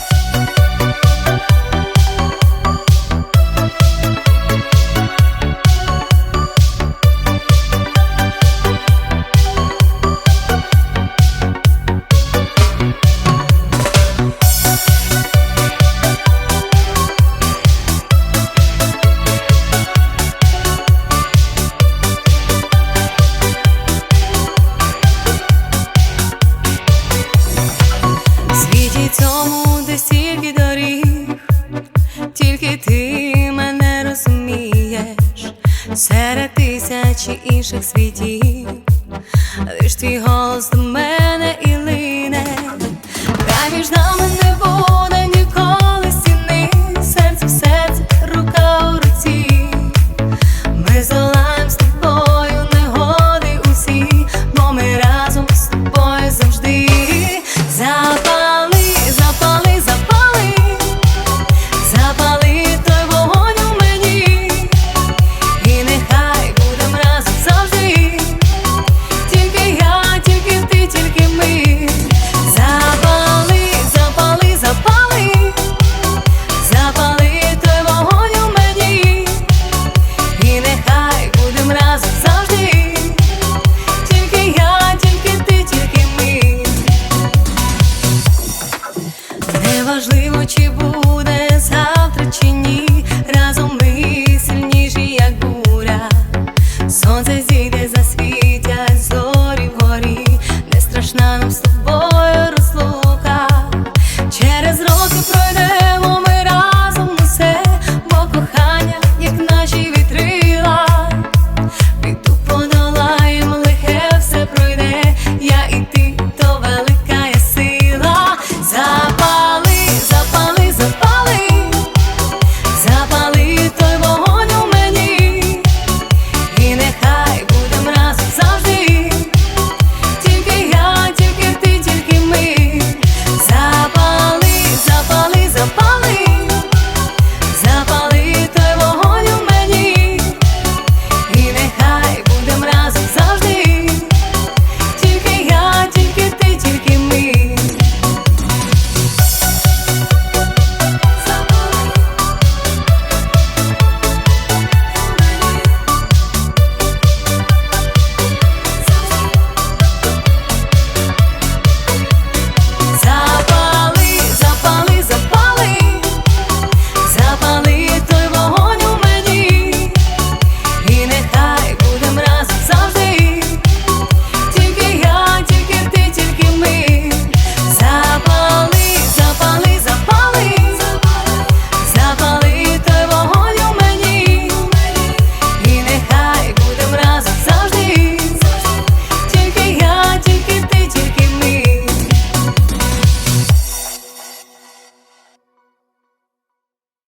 you тисячі інших світів, лиш твій голос до мене і лиш.